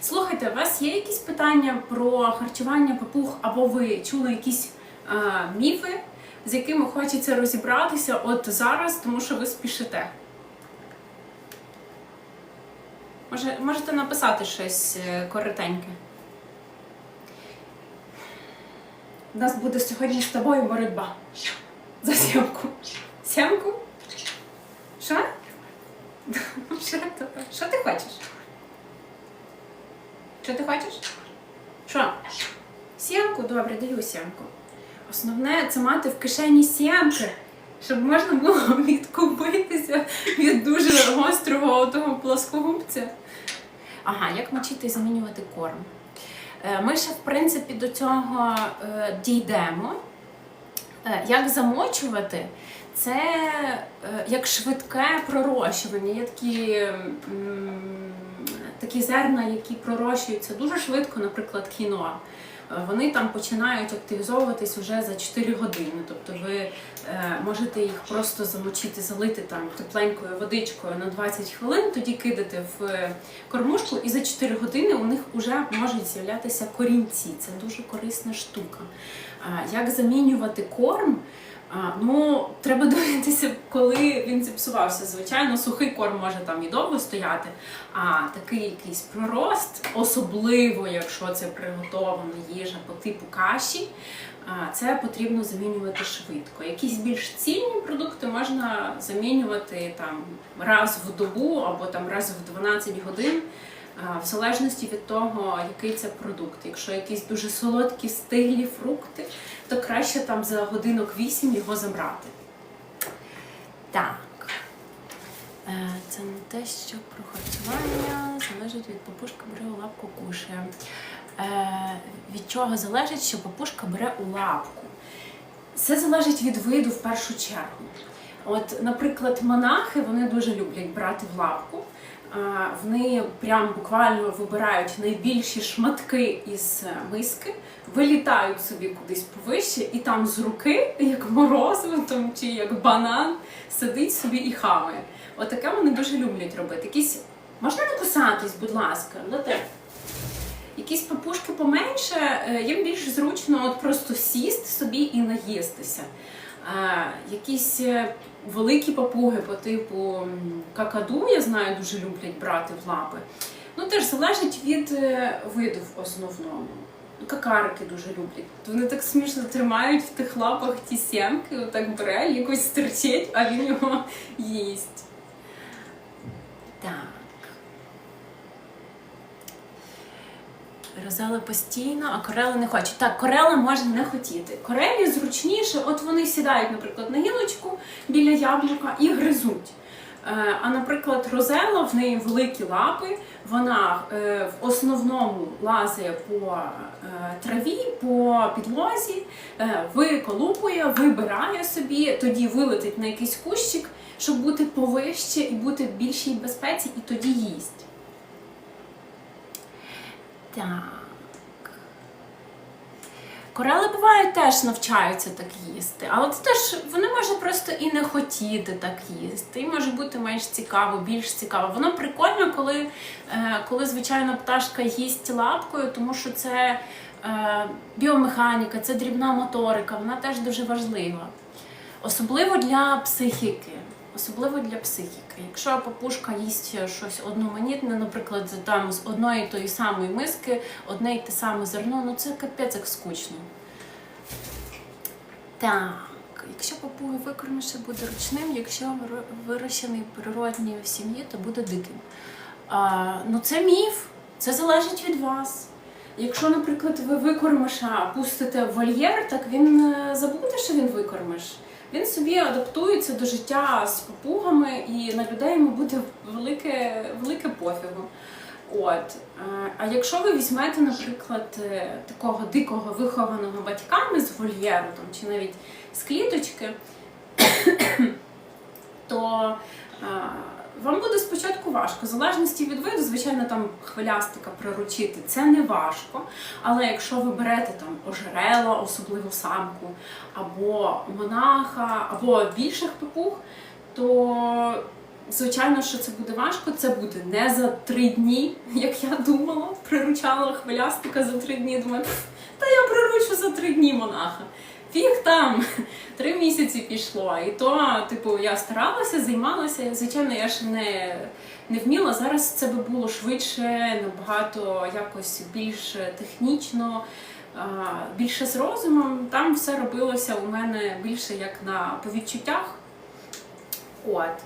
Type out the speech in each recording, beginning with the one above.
Слухайте, у вас є якісь питання про харчування папуг, або ви чули якісь а, міфи, з якими хочеться розібратися от зараз, тому що ви спішите? Може, можете написати щось е, коротеньке. У нас буде сьогодні з тобою боротьба. За сімку. Сімку? Що що ти хочеш? Що ти хочеш? Що? Сімку? Добре, даю сімку. Основне це мати в кишені сімки, щоб можна було відкупитися від дуже гострого того плоскогубця. Ага, як мочити і замінювати корм? Е, Ми ще, в принципі, до цього е, дійдемо. Е, Як замочувати? Це як швидке пророщування. Є такі, такі зерна, які пророщуються дуже швидко, наприклад, кіноа. Е, Вони там починають активізовуватись вже за 4 години. Тобто ви е, можете їх просто замочити, залити там тепленькою водичкою на 20 хвилин, тоді кидати в кормушку, і за 4 години у них вже можуть з'являтися корінці. Це дуже корисна штука. Як замінювати корм? А, ну, треба дивитися, коли він зіпсувався. Звичайно, сухий корм може там і довго стояти, а такий якийсь пророст, особливо якщо це приготована їжа по типу каші, це потрібно замінювати швидко. Якісь більш цінні продукти можна замінювати там раз в добу або там раз в 12 годин. В залежності від того, який це продукт. Якщо якісь дуже солодкі стиглі фрукти, то краще там за годинок 8 його забрати. Так. Е, Це не те, що про харчування залежить від папушка бере у лапку кушає. Е, Від чого залежить, що папушка бере у лапку? Це залежить від виду в першу чергу. От, наприклад, монахи вони дуже люблять брати в лапку. Вони прям буквально вибирають найбільші шматки із е, миски, вилітають собі кудись повище, і там з руки, як морозиво чи як банан, сидить собі і хаває. Отаке вони дуже люблять робити. Якісь можна не кусатись, будь ласка, ну те. Якісь папушки поменше, е, їм більш зручно от просто сісти собі і наїстися. Якісь е, великі папуги по типу какаду, я знаю, дуже люблять брати в лапи. Ну, теж залежить від е, виду в основному. Какарики дуже люблять. Вони так смішно тримають в тих лапах ті сімки, отак бере, якось стерчить, а він його їсть. Так. Розели постійно, а корели не хочуть. Так, корели може не хотіти. Корелі зручніше, от вони сідають, наприклад, на гілочку біля яблука і гризуть. Е, А, наприклад, розела в неї великі лапи, вона е, в основному лазить по е, траві, по підлозі, виколупує, вибирає собі, тоді вилетить на якийсь кущик, щоб бути повище і бути в більшій безпеці, і тоді їсть. Так. Корели буває теж навчаються так їсти, але це теж вони можуть просто і не хотіти так їсти. І може бути менш цікаво, більш цікаво. Воно прикольно, коли, е, коли звичайно пташка їсть лапкою, тому що це е, біомеханіка, це дрібна моторика, вона теж дуже важлива. Особливо для психіки. Особливо для психіки. Якщо папушка їсть щось одноманітне, наприклад, там з одної тої самої миски, одне й те саме зерно, ну це капець як скучно. Так, якщо папуга викормише, буде ручним, якщо виро- вирощений природній в сім'ї, то буде диким. А, ну це міф, це залежить від вас. Якщо, наприклад, ви викормиша пустите в вольєр, так він е, забуде, що він викормиш. Він собі адаптується до життя з папугами, і на людей йому буде велике, велике пофігу. От. Е, А якщо ви візьмете, наприклад, е, такого дикого вихованого батьками з вольєру там, чи навіть з кліточки, то е, вам буде спочатку важко. В залежності від виду, звичайно, там хвилястика приручити це не важко. Але якщо ви берете там ожерела, особливо самку, або монаха, або більших папуг, то Звичайно, що це буде важко, це буде не за три дні, як я думала, приручала хвилястика за три дні. Думаю, та я приручу за три дні монаха. Фіг там, три місяці пішло. І то, типу, я старалася, займалася. Звичайно, я ж не, не вміла. Зараз це би було швидше, набагато якось більш технічно, більше з розумом. Там все робилося у мене більше як на по відчуттях. От.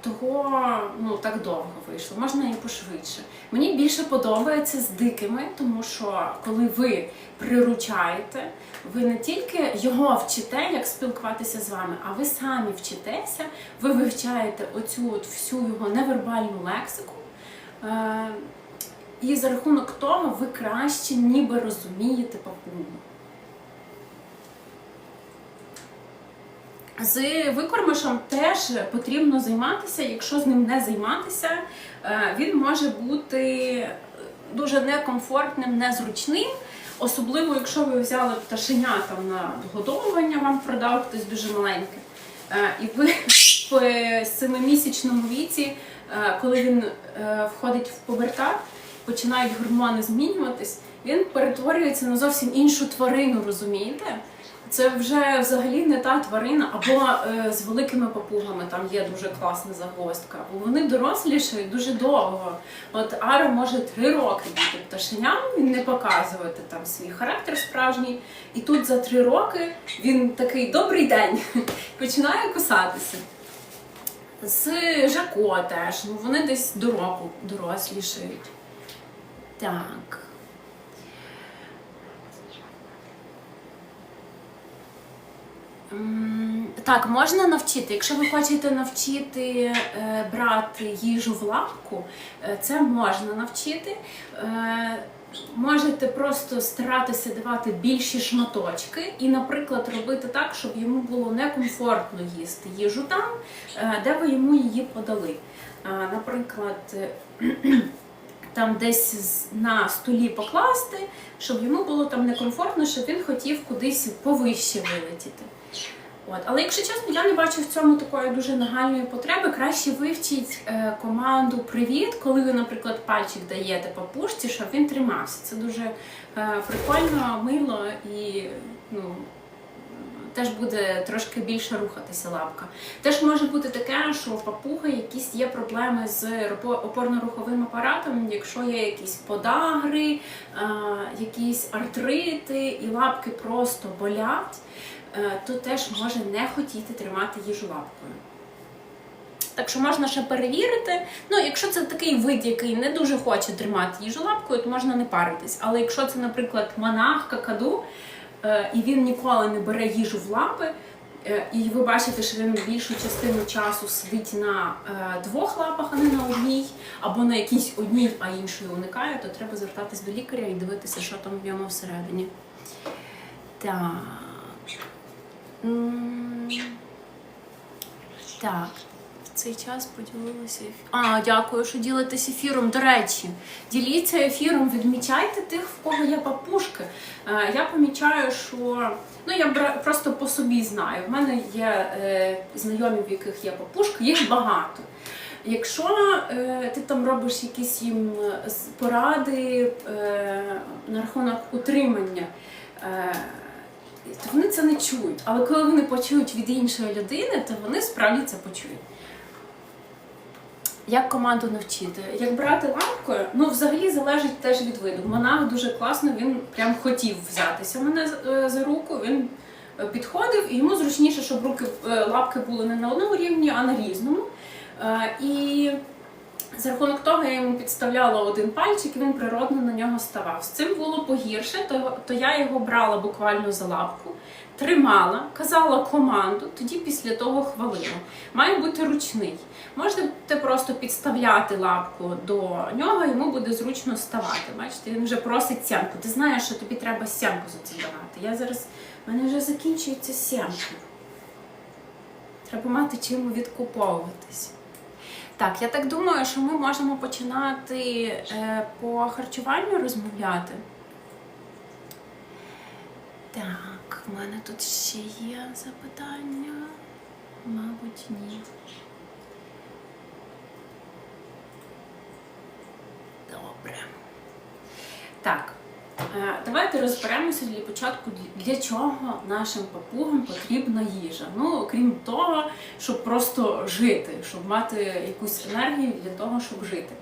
Того ну, так довго вийшло, можна і пошвидше. Мені більше подобається з дикими, тому що коли ви приручаєте, ви не тільки його вчите, як спілкуватися з вами, а ви самі вчитеся, ви вивчаєте оцю от всю його невербальну лексику. Е, і за рахунок того ви краще ніби розумієте папугу. З викормишем теж потрібно займатися. Якщо з ним не займатися, е, він може бути дуже некомфортним, незручним. Особливо, якщо ви взяли пташеня там на догодовування, вам продав хтось дуже маленьке. Е, І ви в семимісячному віці, е, коли він входить в повертат, починають гормони змінюватись, він перетворюється на зовсім іншу тварину, розумієте? Це вже взагалі не та тварина, або е, з великими папугами там є дуже класна загвоздка, бо вони дорослішають дуже довго. От Ара може три роки бути пташеням, він не показувати там свій характер справжній. І тут за три роки він такий добрий день починає кусатися. З Жако теж, ну вони десь до року дорослішають. Так. Так, можна навчити. Якщо ви хочете навчити е, брати їжу в лапку, е, це можна навчити. Е, можете просто старатися давати більші шматочки і, наприклад, робити так, щоб йому було некомфортно їсти їжу там, де ви йому її подали. Наприклад, там десь на столі покласти, щоб йому було там некомфортно, щоб він хотів кудись повище вилетіти. От. Але якщо чесно, я не бачу в цьому такої дуже нагальної потреби. Краще вивчіть е, команду Привіт, коли ви, наприклад, пальчик даєте папушці, щоб він тримався. Це дуже е, прикольно, мило і ну, теж буде трошки більше рухатися лапка. Теж може бути таке, що в папуги якісь є проблеми з опорно-руховим апаратом, якщо є якісь подагри, е, якісь артрити, і лапки просто болять, то теж може не хотіти тримати їжу лапкою. Так що можна ще перевірити. Ну, якщо це такий вид, який не дуже хоче тримати їжу лапкою, то можна не паритись. Але якщо це, наприклад, монах, какаду, е, і він ніколи не бере їжу в лапи, е, і ви бачите, що він більшу частину часу сидить на е, двох лапах, а не на одній, або на якійсь одній, а іншої уникає, то треба звертатись до лікаря і дивитися, що там в ньому всередині. Так. Так. В цей час поділилася ефіром. А, дякую, що ділитесь ефіром. До речі, діліться ефіром, відмічайте тих, в кого є папушки. Е, Я помічаю, що ну я просто по собі знаю. В мене є е, знайомі, в яких є папушки, їх багато. Якщо е, ти там робиш якісь їм поради е, на рахунок утримання, е, то вони це не чують. Але коли вони почують від іншої людини, то вони справді це почують. Як команду навчити? Як брати лапкою? Ну, взагалі залежить теж від виду. Монах дуже класно, він прям хотів взятися мене е, за руку. Він е, підходив, і йому зручніше, щоб руки е, лапки були не на одному рівні, а на різному. І за рахунок того я йому підставляла один пальчик, і він природно на нього ставав. З цим було погірше, то, то я його брала буквально за лапку, тримала, казала команду, тоді після того хвалила. Має бути ручний. Можете просто підставляти лапку до нього, йому буде зручно ставати. Бачите, він вже просить сямку. Ти знаєш, що тобі треба сямку за це давати. Я зараз в мене вже закінчується сямка. Треба мати чим відкуповуватись. Так, я так думаю, що ми можемо починати е, по харчуванню розмовляти. Так, в мене тут ще є запитання. Мабуть, ні. Добре. Так давайте розберемося для початку, для чого нашим папугам потрібна їжа. Ну, окрім того, щоб просто жити, щоб мати якусь енергію для того, щоб жити.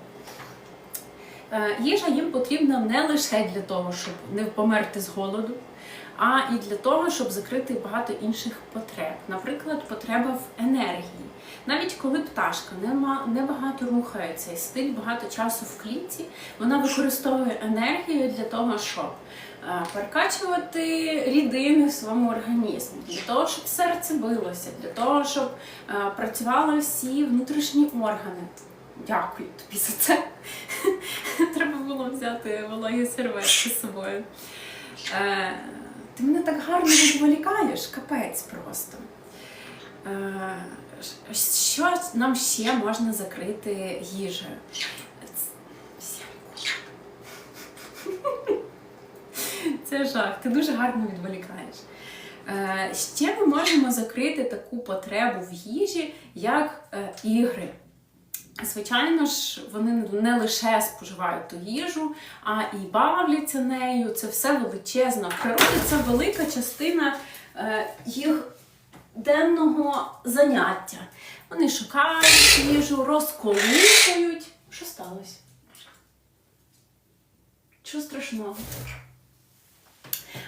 Е, Їжа їм потрібна не лише для того, щоб не померти з голоду, а і для того, щоб закрити багато інших потреб. Наприклад, потреба в енергії. Навіть коли пташка небагато рухається і сидить багато часу в клітці, вона використовує енергію для того, щоб е, перекачувати рідини в своєму організмі, для того, щоб серце билося, для того, щоб е, працювали всі внутрішні органи. Дякую тобі за це. Треба було взяти вологі серветки з собою. Ти мене так гарно відволікаєш, капець просто. Е, що нам ще можна закрити їжею? Це жах, ти дуже гарно відволікаєш. Е, ще ми можемо закрити таку потребу в їжі, як е, ігри. Звичайно ж, вони не лише споживають ту їжу, а і бавляться нею. Це все величезно. В це велика частина е, їх денного заняття. Вони шукають їжу, розколупують. Що сталося? Чого страшного?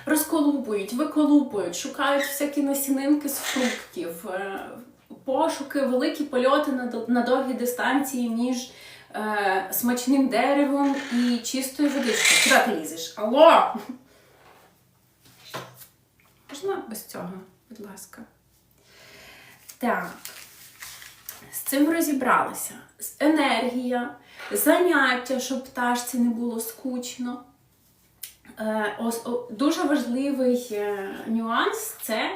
Розколупують, виколупують, шукають всякі насінинки з фруктів, е, пошуки, великі польоти на, на довгі дистанції між е, смачним деревом і чистою водичкою. Куди ти лізеш? Алло! Можна без цього, будь ласка. Так. З цим розібралися. З- Енергія, заняття, щоб пташці не було скучно. Е, ос- о- Дуже важливий е, нюанс це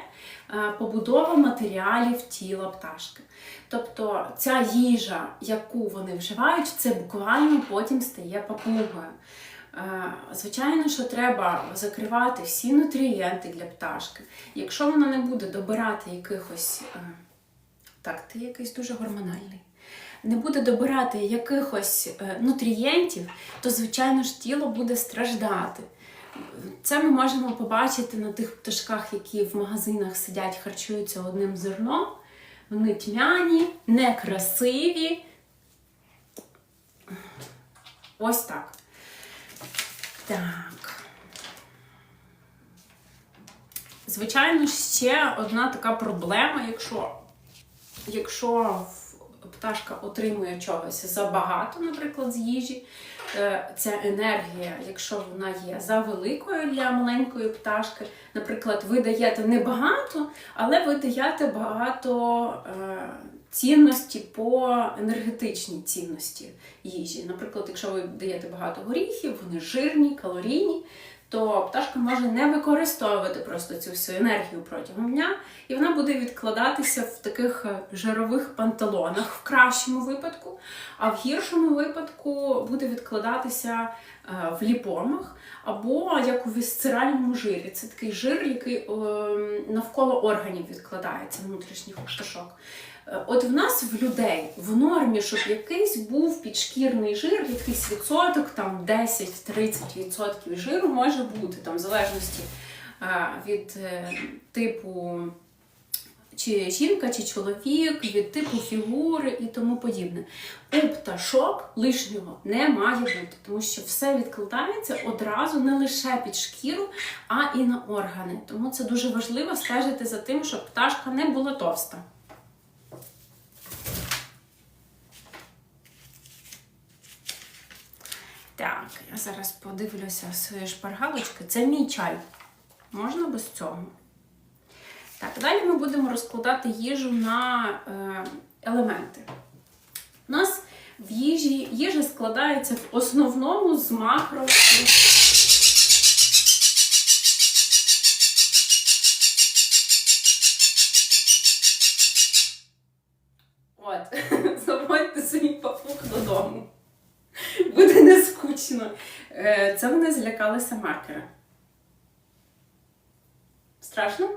побудова матеріалів тіла пташки. Тобто ця їжа, яку вони вживають, це буквально потім стає папугою. Е, Звичайно, що треба закривати всі нутрієнти для пташки. Якщо вона не буде добирати якихось. е, Так, ти якийсь дуже гормональний. Не буде добирати якихось е, нутрієнтів, то, звичайно ж, тіло буде страждати. Це ми можемо побачити на тих пташках, які в магазинах сидять, харчуються одним зерном. Вони тьмяні, некрасиві. Ось так. Так. Звичайно, ще одна така проблема, якщо, якщо в- пташка отримує чогось забагато, наприклад, з їжі, е, ця енергія, якщо вона є за великою для маленької пташки, наприклад, ви даєте не багато, але ви даєте багато е, цінності по енергетичній цінності їжі. Наприклад, якщо ви даєте багато горіхів, вони жирні, калорійні. То пташка може не використовувати просто цю всю енергію протягом дня, і вона буде відкладатися в таких е, жирових панталонах в кращому випадку, а в гіршому випадку буде відкладатися е, в ліпомах або як у вісцеральному жирі. Це такий жир, який е, навколо органів відкладається внутрішніх пташок. Е, От в нас в людей в нормі, щоб якийсь був підшкірний жир, якийсь відсоток, там 10-30% жиру може бути, там, в залежності е, від е, типу чи жінка, чи чоловік, від типу фігури і тому подібне. У пташок лишнього не має бути, тому що все відкладається одразу не лише під шкіру, а і на органи. Тому це дуже важливо стежити за тим, щоб пташка не була товста. Так, я зараз подивлюся свої шпаргалочки. Це мій чай. Можна без цього? Так, далі ми будемо розкладати їжу на е, елементи. У нас в їжі їжа складається в основному з макро. От, злякалися маркера. Страшно?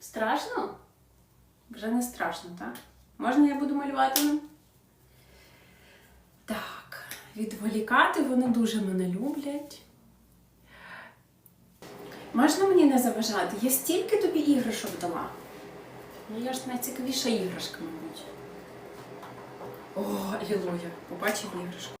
Страшно? Вже не страшно, так? Можна я буду малювати? ним? відволікати, вони дуже мене люблять. Можна мені не заважати? Я стільки тобі іграшок дала. Ну, я ж найцікавіша іграшка, мабуть. О, Алілуя, побачив іграшку.